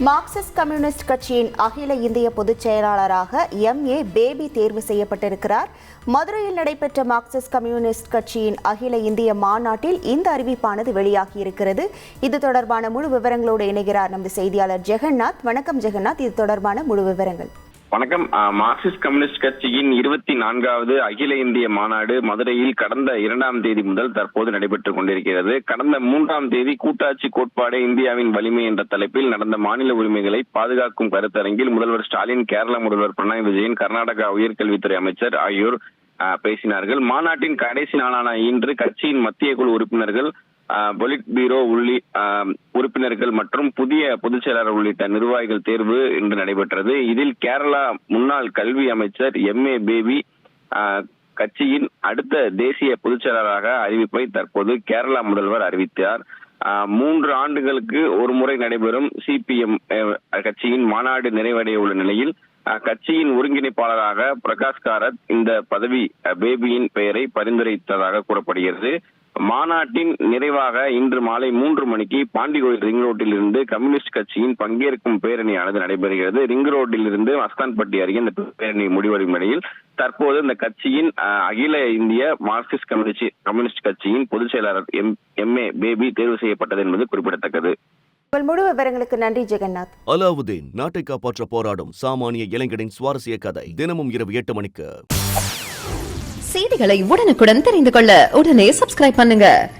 Marxist communist கட்சியின் அகில இந்திய பொதுச் செயலாளராக எம் ஏ பேபி தேர்வு செய்யப்பட்டிருக்கிறார். மதுரையில் நடைபெற்ற மார்க்சிஸ்ட் கம்யூனிஸ்ட் கட்சியின் அகில இந்திய மாநாட்டில் இந்த அறிவிப்பானது வெளியாகியிருக்கிறது. இது தொடர்பான முழு விவரங்களோடு இணைகிறார் நமது செய்தியாளர் ஜெகநாத். வணக்கம் ஜெகநாத். இது தொடர்பான முழு விவரங்கள். வணக்கம். மார்க்சிஸ்ட் கம்யூனிஸ்ட் கட்சியின் இருபத்தி நான்காவது அகில இந்திய மாநாடு மதுரையில் கடந்த இரண்டாம் தேதி முதல் தற்போது நடைபெற்றுக் கொண்டிருக்கிறது. கடந்த மூன்றாம் தேதி கூட்டாட்சி கோட்பாடு இந்தியாவின் வலிமை என்ற தலைப்பில் நடந்த மாநில உரிமைகளை பாதுகாக்கும் கருத்தரங்கில் முதல்வர் ஸ்டாலின் கேரள முதல்வர் பினராயி விஜயன் கர்நாடகா உயர்கல்வித்துறை அமைச்சர் ஆகியோர் பேசினார்கள். மாநாட்டின் கடைசி நாளான இன்று கட்சியின் மத்திய குழு உறுப்பினர்கள் பொலிட் பீரோ உள்ளி உறுப்பினர்கள் மற்றும் புதிய பொதுச் செயலாளர் உள்ளிட்ட நிர்வாகிகள் தேர்வு இன்று நடைபெற்றது. இதில் கேரளா முன்னாள் கல்வி அமைச்சர் எம். ஏ. பேபி கட்சியின் அடுத்த தேசிய பொதுச் செயலாளராக அறிவிப்பை தற்போது கேரளா முதல்வர் அறிவித்தார். மூன்று ஆண்டுகளுக்கு ஒரு முறை நடைபெறும் சிபிஎம் கட்சியின் மாநாடு நிறைவடைய உள்ள நிலையில் கட்சியின் ஒருங்கிணைப்பாளராக பிரகாஷ் காரத் இந்த பதவி அஹ், பேபியின் பெயரை பரிந்துரைத்ததாக கூறப்படுகிறது. மாநாட்டின் நிறைவாக இன்று மாலை மூன்று மணிக்கு பாண்டிகோயில் ரிங் ரோட்டில் இருந்து கம்யூனிஸ்ட் கட்சியின் பங்கேற்கும் பேரணியானது நடைபெறுகிறது. ரிங் ரோட்டில் இருந்து மஸ்தான்பட்டி அருகே இந்த பேரணி முடிவடையும் நிலையில் தற்போது இந்த கட்சியின் அகில இந்திய மார்க்சிஸ்ட் கம்யூனிஸ்ட் கம்யூனிஸ்ட் கட்சியின் பொதுச் செயலாளர் எம் எம் ஏ பேபி தேர்வு செய்யப்பட்டது என்பது குறிப்பிடத்தக்கது. உங்கள் முழு விவரங்களுக்கு நன்றி ஜெகநாத். அலாவுதீன் நாட்டை காப்பாற்ற போராடும் சாமானிய இளைஞனின் சுவாரஸ்ய கதை தினமும் இரவு எட்டு மணிக்கு. செய்திகளை உடனுக்குடன் தெரிந்து கொள்ள உடனே சப்ஸ்கிரைப் பண்ணுங்க.